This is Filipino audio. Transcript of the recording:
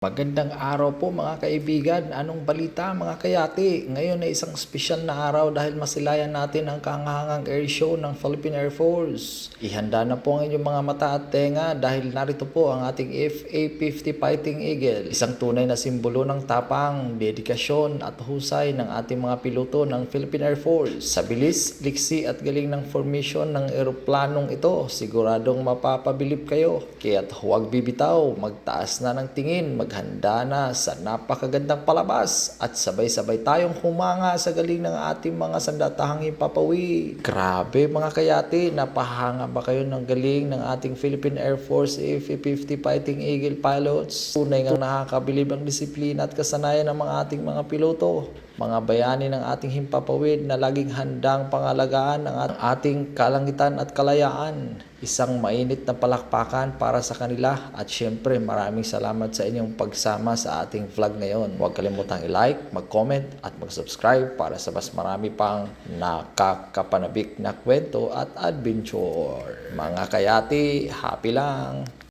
Magandang araw po mga kaibigan. Anong balita mga kayati? Ngayon ay isang espesyal na araw dahil masilayan natin ang kahangahangang air show ng Philippine Air Force. Ihanda na po ang inyong mga mata at tenga dahil narito po ang ating FA-50 Fighting Eagle. Isang tunay na simbolo ng tapang, dedikasyon at husay ng ating mga piloto ng Philippine Air Force. Sa bilis, liksi at galing ng formation ng eroplanong ito, siguradong mapapabilib kayo. Kaya't huwag bibitaw, magtaas na ng tingin, maghanda na sa napakagandang palabas at sabay-sabay tayong humanga sa galing ng ating mga sandatahang himpapawi. Grabe mga kayati, napahanga ba kayo ng galing ng ating Philippine Air Force F-50 Fighting Eagle pilots? Tunay nga nakakabilib ang disiplina at kasanayan ng mga ating mga piloto mga bayani ng ating himpapawid na laging handang pangalagaan ng at- ating kalangitan at kalayaan. Isang mainit na palakpakan para sa kanila at syempre maraming salamat sa inyong pagsama sa ating vlog ngayon. Huwag kalimutang i-like, mag-comment at mag-subscribe para sa mas marami pang nakakapanabik na kwento at adventure. Mga kayati, happy lang!